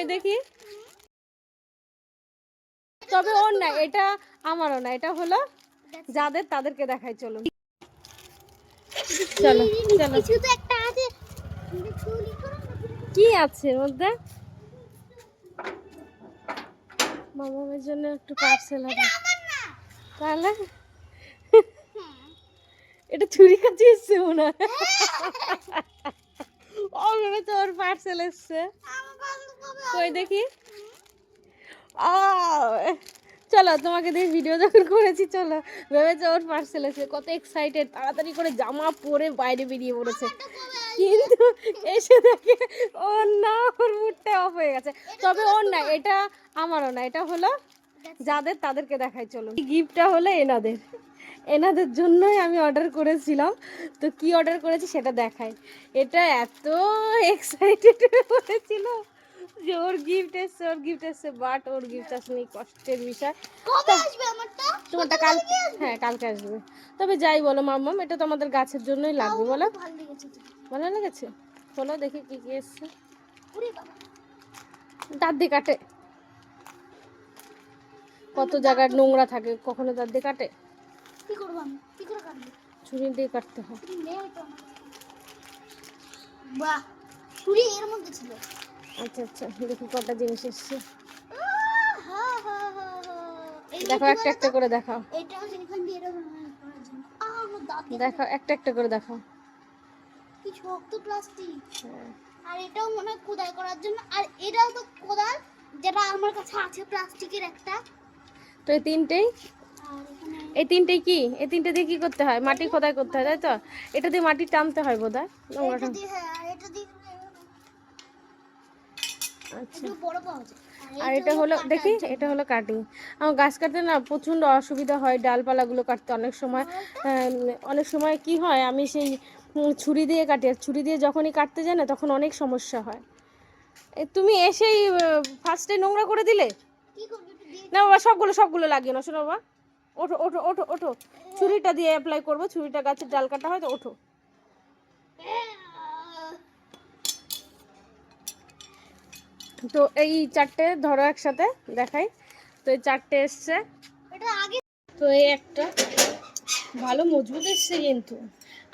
কই দেখি? তবে ওর না, এটা আমারও না, এটা হলো যাদের তাদেরকে দেখাই চলো চলো চলো। কি আছে মধ্যে মামামের জন্য একটু পার্সেল হবে তাহলে? এটা ছুরি কাছে এসছে মনে হয়। ওর পার্সেল এসছে। কই দেখি? চলো তোমাকে দিয়ে ভিডিও যখন করেছি চলো ভেবেছে ওর পার্সেল এসে কত এক্সাইটেড তাড়াতাড়ি করে জামা পরে বাইরে বেরিয়ে পড়েছে। কিন্তু এসে দেখে ওর না ওর মুডটা অফ হয়ে গেছে। তবে ওর না এটা আমারও না এটা হলো যাদের তাদেরকে দেখাই চলো গিফটটা হলো এনাদের। এনাদের জন্যই আমি অর্ডার করেছিলাম। তো কি অর্ডার করেছি সেটা দেখাই। এটা এত এক্সাইটেড হয়েছিল। যে ওর গিফট এসছে ওর গিফট এসছে বাট ওর গিফট আসেনি কষ্টের বিষয়। কবে আসবে আমারটা? তোমারটা কাল হ্যাঁ কালকে আসবে। তবে যাই বলো মাম্মাম এটা তো আমাদের গাছের জন্যই লাগবে বলো। ভালো লেগেছে চলো দেখি কি কি এসছে। দাঁত দিয়ে কাটে। কত জায়গায় নোংরা থাকে কখনো দাঁত দিয়ে কাটে? কি করব আমি? কি করে কাটবো? ছুরি দিয়ে কাটতে হয়। বাহ ছুরি এর মধ্যে ছিল। আচ্ছা আচ্ছা দেখি কটা জিনিস এসছে। দেখো একটা একটা করে দেখাও। দিয়ে দেখো একটা একটা করে দেখাও। কি শক্ত প্লাস্টিক হ্যাঁ। আর এটাও মনে হয় কোদাল করার জন্য। আর এটাও তো কোদাল যেটা আমার কাছে আছে প্লাস্টিকের একটা। তো এই তিনটেই? এই তিনটেই কি? এই তিনটে দিয়ে কি করতে হয়? মাটি খোদাই করতে হয় তাই তো? এটা দিয়ে মাটি টানতে হয় বোধ হয় নোংরাটা এটা দিয়ে হ্যাঁ আর এটা দিয়ে আচ্ছা। যায়। আর এটা হলো দেখি এটা হলো কাটিং। আমার গাছ কাটতে না প্রচণ্ড অসুবিধা হয় ডালপালাগুলো কাটতে অনেক সময়। অনেক সময় কি হয় আমি সেই ছুরি দিয়ে কাটি আর ছুরি দিয়ে যখনই কাটতে যাই না তখন অনেক সমস্যা হয়। এ, তুমি এসেই ফার্স্টে নোংরা করে দিলে? না বাবা সবগুলো সবগুলো লাগিয়ে না শোনো বাবা। ওঠো ওঠো ওঠো ওঠো। ছুরিটা দিয়ে অ্যাপ্লাই করব ছুরিটা গাছের ডাল কাটা হয় তো ওঠো। তো এই চারটে ধরো একসাথে দেখাই। তো এই চারটে এসছে। তো এই একটা ভালো মজবুত এসছে কিন্তু।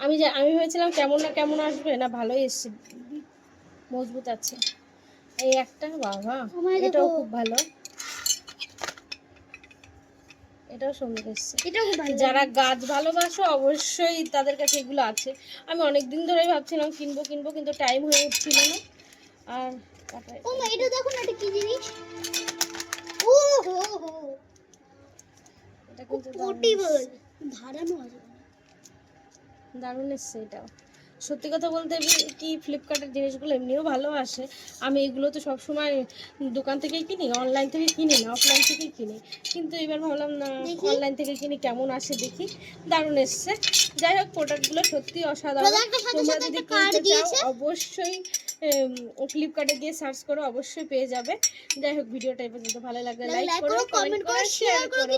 আমি যে আমি ভেবেছিলাম কেমন না কেমন আসবে না ভালোই এসছে। মজবুত আছে। এই একটা বাবা এটাও খুব ভালো। এটাও সুন্দর এসছে। যারা গাছ ভালোবাসো অবশ্যই তাদের কাছে এগুলো আছে। আমি অনেক দিন ধরেই ভাবছিলাম কিনবো কিনবো কিন্তু টাইম হয়ে উঠছিল না। আর ও মা এটা দেখো না এটা কি জিনিস? ও হো হো। এটা কিন্তু পোর্টেবল ধারানো আছে দারুণ এসছে এটাও। সত্যি কথা বলতে কি ফ্লিপকার্টের জিনিসগুলো এমনিও ভালো আসে। আমি এগুলো তো সবসময় দোকান থেকেই কিনি অনলাইন থেকে কিনি না অফলাইন থেকেই কিনি। কিন্তু এবার ভাবলাম না অনলাইন থেকে কিনি কেমন আসে দেখি। দারুণ এসছে। যাই হোক প্রোডাক্টগুলো সত্যি অসাধারণ। তোমরা যদি কিনতে চাও অবশ্যই ফ্লিপকার্টে গিয়ে সার্চ করো অবশ্যই পেয়ে যাবে। যাই হোক ভিডিওটা এই পর্যন্ত। ভালো লাগলে লাইক করো কমেন্ট করো শেয়ার করো